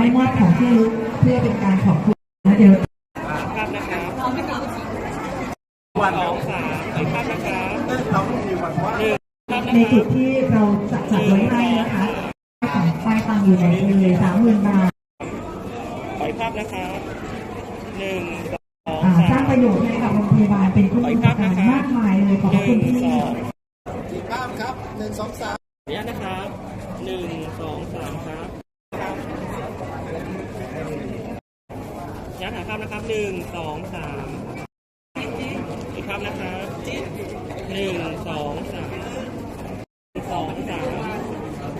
ให้มอบของที่ระลึกเพื่อเป็นการขอบคุณนะเดี๋ยวภาพนะครับวันสองสามไปภาพนะครับเราไม่มีวันว่าในจุดที่เราจัดจัดไว้ให้นะคะของป้ายตังอยู่ไหนเลยสามหมื่นบาทไปภาพนะครับหนึ่งสองสร้างประโยชน์ให้กับโรงพยาบาลเป็นคุณูปการมากมายเลยขอบคุณที่สองอีกภาพครับหนึ่งสองสามขออนุญาตนะครับหนึ่งสองสามครับ ย้ายถ่ายภาพนะครับหนึ่งสองสามอีกภาพนะครับหนึ่งสองสามหนึ่งสองสาม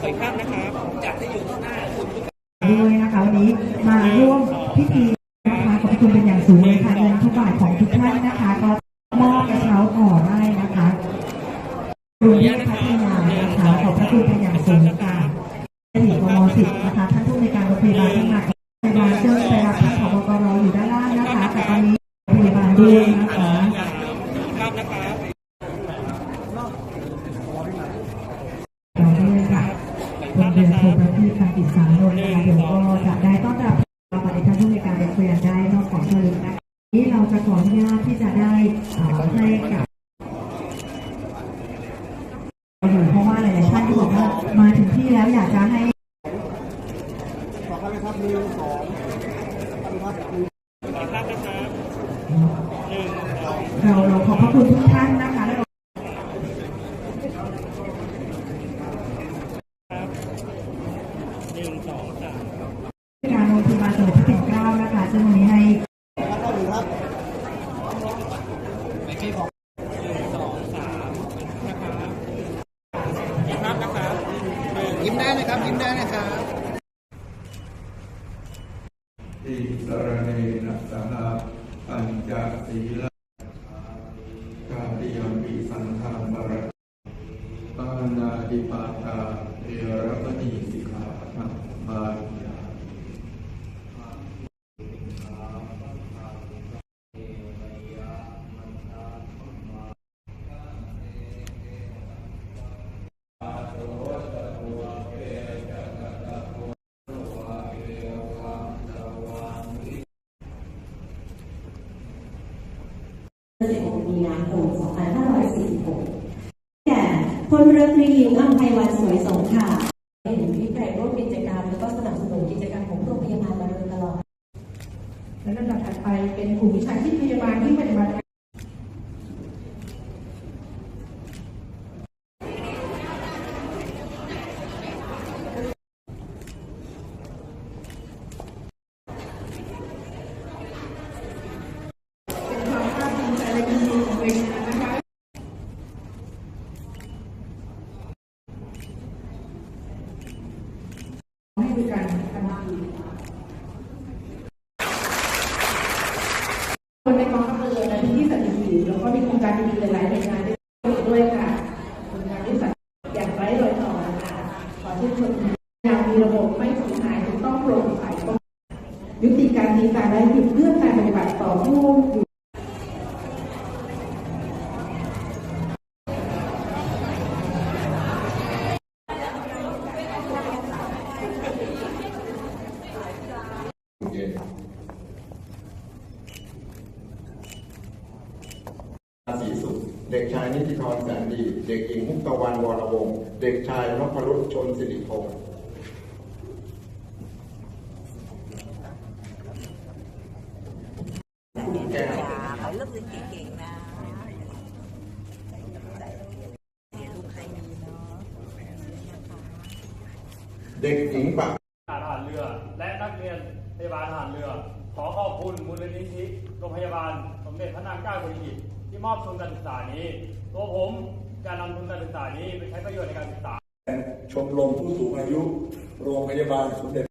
ขออีกภาพนะครับจัดให้อยู่ข้างหน้าคุณทุกด้วยนะคะวันนี้มาร่วมพิธีนะคะขอบคุณเป็นอย่างสูงเลยค่ะเงินทุกบาทของทุกท่านนะคะ ก็มอบกระเช้าห่อให้นะคะรวมที่พัฒนานะคะขอบพระคุณเป็นอย่างสูงค่ะที่กมสิบนะคะท่านผู้ในวยการโรงพยาบาล การโรงพยาบาลได้นอกของเธอนะคะนี่เราจะขออนุญาตที่จะได้เอ่อให้กับอยู่เพราะว่าหลายๆท่านที่บอกว่ามาถึงที่แล้วอยากจะให้ขอภาพไหมครับหนึ่งสองภาพหนึ่งขอภาพนะครับหนึ่งสองเราเราขอบพระคุณทุกท่านนะคะและเราครับหนึ่งสองสามการโรงพยาบาลสมเด็จพระปิ่นเกล้านะคะ ซึ่งวันนี้ให้ภาพเท่าหนึ่งสองสามนะครับอีการยิ้มได้นะครับ ยิ้มได้นะครับอิสรเนนะสหปัญจศีลกาติยมิสังฆามรปานาติปาตาเอระมณีสิ 16มีนาคม 2546 แก่พลเรือตรีหญิงอัมพายวันสวยสงค่ะเห็นที่แปรร่วมกิจกรรมแล้วก็สนับสนุนกิจกรรมของโรงพยาบาลมาโดยตลอด และลำดับถัดไปเป็นกลุ่มวิชาชีพพยาบาลที่ปฏิบัติงาน เป็นความภาคภูมิใจและยินดีของหน่วยงานนะคะ ให้บริการทันทีคนในกองทัพเรือในที่สัตหีบแล้วก็มีโครงการดีๆหลายๆหน่วยงานด้วยค่ะโครงการที่สัตอย่างไร้รอยต่อนะคะขอชื่นอย่างมีระบบไม่สูญหายต้องโปร่งใสยุติการตีการและหยุดเรื่องการปฏิบัติต่อผู้าสีสุขเด็กชายนิติธรแสนดี เด็กหญิงมุกตะวันวรวงศ์เด็กชายนพรุษชนสิริพงศ์แก้วลูกเรียนเก่งๆนะเด็กหญิงปะทหารเรือ และนักเรียนพยาบาลทหารเรือ ขอขอบคุณมูลนิธิโรงพยาบาลสมเด็จพระนางเจ้าสิริกิติ์ ที่มอบทุนการศึกษานี้ ตัวผมจะนำทุนการศึกษานี้ไปใช้ประโยชน์ในการศึกษา ชมรมผู้สูงอายุ โรงพยาบาลสมเด็จ